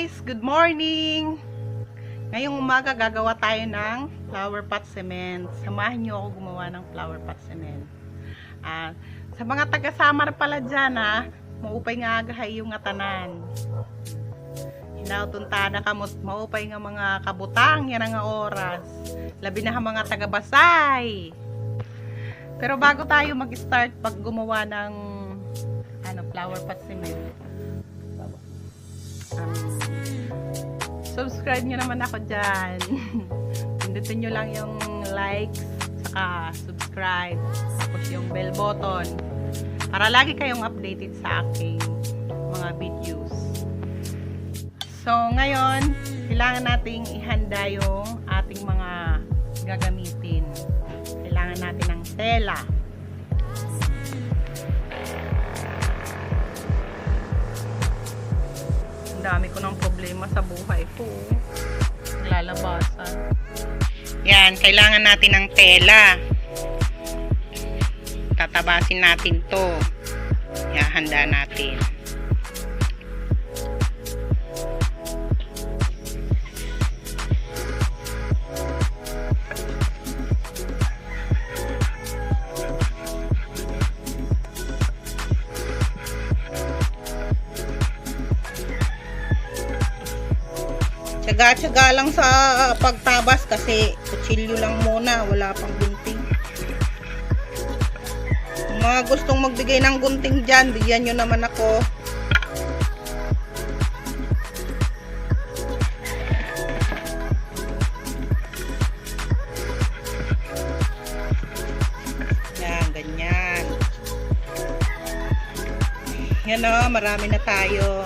guys! Good morning! Ngayong umaga gagawa tayo ng flower pot cement. Samahan niyo ako gumawa ng flower pot cement. Ah, sa mga taga-Samar pala dyan ha, maupay nga agahay yung atanan. Hinautunta na kamot, maupay nga mga kabutang, yan ang oras. Labi na mga taga-Basay. Pero bago tayo mag-start pag gumawa ng ano, flower pot cement, subscribe nyo naman ako dyan. Pindutin nyo lang yung likes, saka subscribe, tapos yung bell button, para lagi kayong updated sa aking mga videos. So, ngayon, kailangan nating ihanda yung ating mga gagamitin. Kailangan natin ng tela. Dami ko ng problema sa buhay ko. Naglalabasan. Yan, kailangan natin ng tela. Tatabasin natin to. Yan, handa natin. Tsaga-tsaga lang sa pagtabas kasi kutsilyo lang muna, wala pang gunting. Kung mga gustong magbigay ng gunting dyan, bigyan nyo naman ako. Yan, ganyan. Yan o, marami na tayo.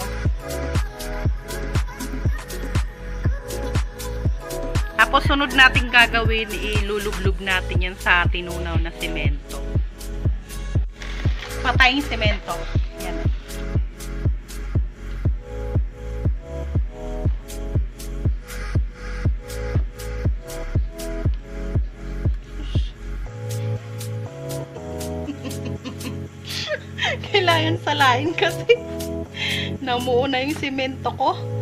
Tapos sunod natin gagawin, ilulublub natin yan sa tinunaw na semento. Pataying semento. Yan. Kailangan salain kasi namuo na yung semento ko.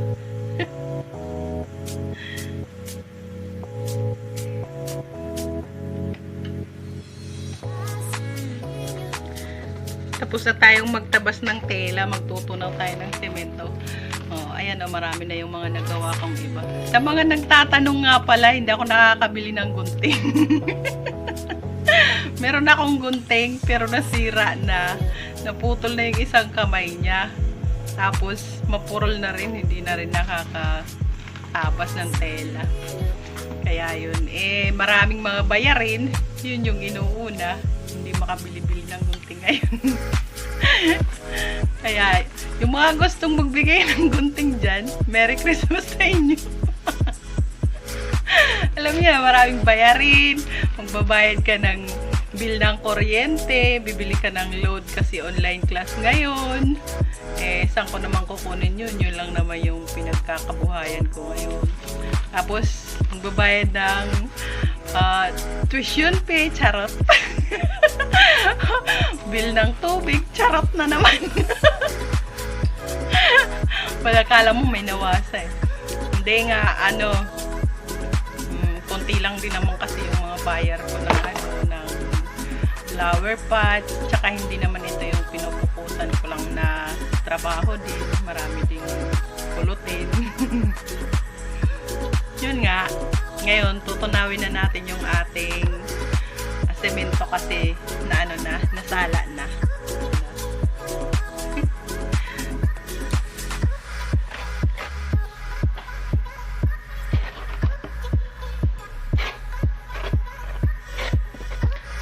Tapos na tayong magtabas ng tela, magtutunaw tayo ng semento. Oh, ayan oh, marami na yung mga nagawa kong iba. Sa mga nagtatanong nga pala, hindi ako nakakabili ng gunting. Meron akong gunting, pero nasira na. Naputol na yung isang kamay niya. Tapos, mapurol na rin, hindi na rin nakakatabas ng tela. Kaya yun, eh, maraming mga bayarin, yun yung inuuna. Hindi makabili-bili ng gunting ngayon. Kaya, yung mga gustong magbigay ng gunting dyan, Merry Christmas sa inyo. Alam niyo, maraming bayarin, magbabayad ka ng bill ng kuryente, bibili ka ng load kasi online class ngayon. Eh, saan ko naman kukunin yun? Yun lang naman yung pinagkakabuhayan ko ngayon. Tapos, magbabayad ng ah, tuition pay, charot. bill ng tubig, charot na naman. Wala kala mo may nawasa eh. Hindi nga, ano, mm, konti lang din naman kasi yung mga bayar ko ng ano, ng flower pot, tsaka hindi naman ito yung pinupuputan ko lang na trabaho din. Marami ding pulutin. Yun nga, ngayon tutunawin na natin yung ating semento kasi na ano na, nasala na.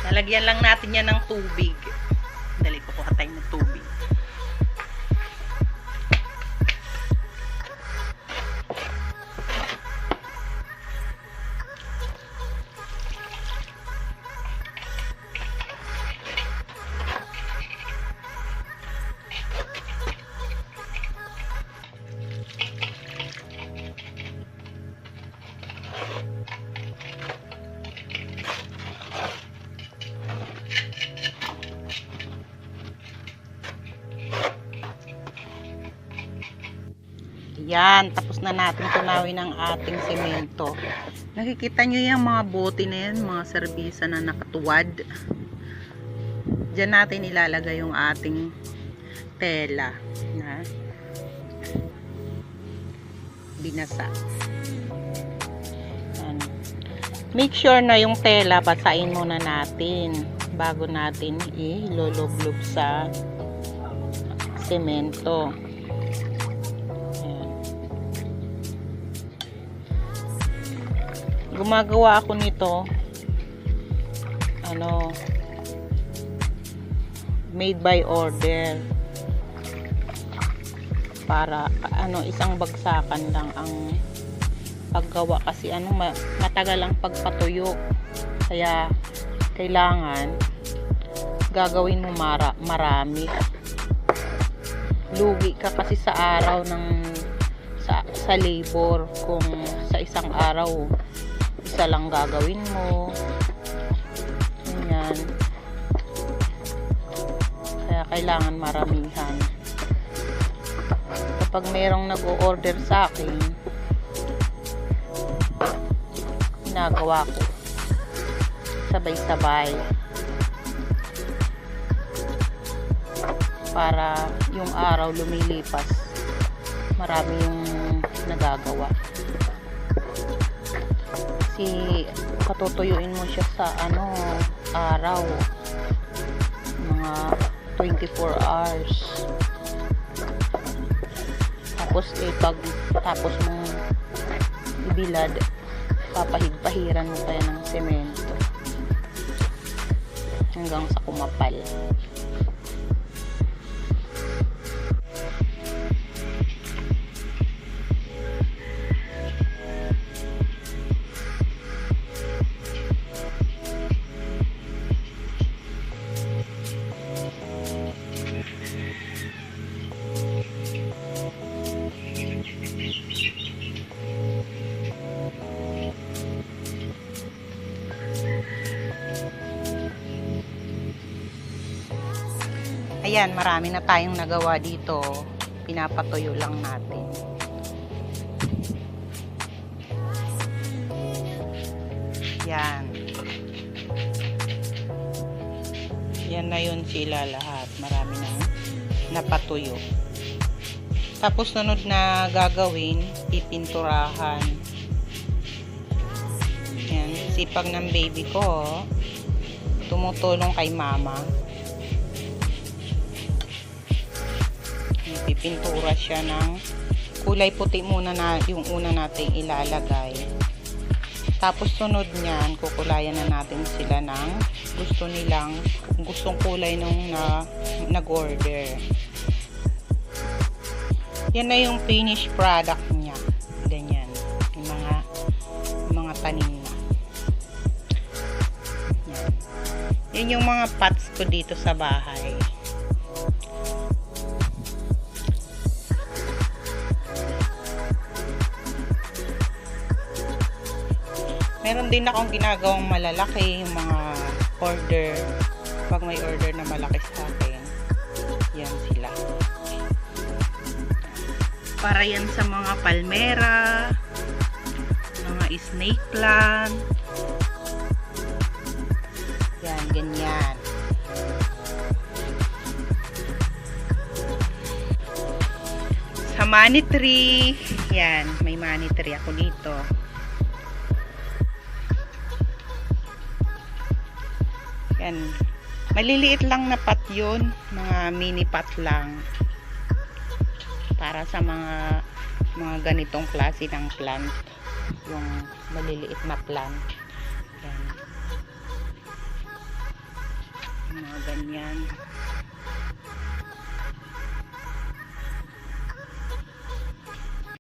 Lalagyan lang natin yan ng tubig. Yan, tapos na natin tunawin ang ating semento. Nakikita nyo yung mga bote na yan, mga serbisa na nakatuwad. Diyan natin ilalagay yung ating tela na binasa. Yan. Make sure na yung tela basain muna natin bago natin iloloblob sa semento. Gumagawa ako nito ano made by order. Para ano isang bagsakan lang ang paggawa kasi ano ma- matagal ang pagpatuyo. Kaya kailangan gagawin mo mara, marami. Lugi ka kasi sa araw ng sa, sa labor kung sa isang araw isa lang gagawin mo. Ganyan. Kaya kailangan maramihan. Kapag mayroong nag-o-order sa akin ginagawa ko. Sabay-sabay. Para yung araw lumilipas marami yung nagagawa kasi patutuyuin mo siya sa ano araw. Mga 24 hours. Tapos eh pag tapos mong ibilad papahigpahiran mo pa yan ng semento. Hanggang sa kumapal Ayan, marami na tayong nagawa dito. Pinapatuyo lang natin. Yan. Yan na yun sila lahat. Marami na napatuyo. Tapos sunod na gagawin, pipinturahan. Yan, sipag ng baby ko. oh. Tumutulong kay mama. Pipintura siya ng kulay puti muna na yung una nating ilalagay. Tapos sunod niyan kukulayan na natin sila ng gusto nilang gustong kulay nung na, nag-order. Yan na yung finished product niya. Ganyan. Yung mga mga tanim na. Yan. yan yung mga pots ko dito sa bahay meron din akong ginagawang malalaki yung mga order pag may order na malaki sa akin yan sila. Para yan sa mga palmera mga snake plant. Yan ganyan. Sa money tree. Yan may money tree ako dito Yan. Maliliit lang na pot yun. Mga mini pot lang. Para sa mga mga ganitong klase ng plant. Yung maliliit na plant. Yan. Mga ganyan.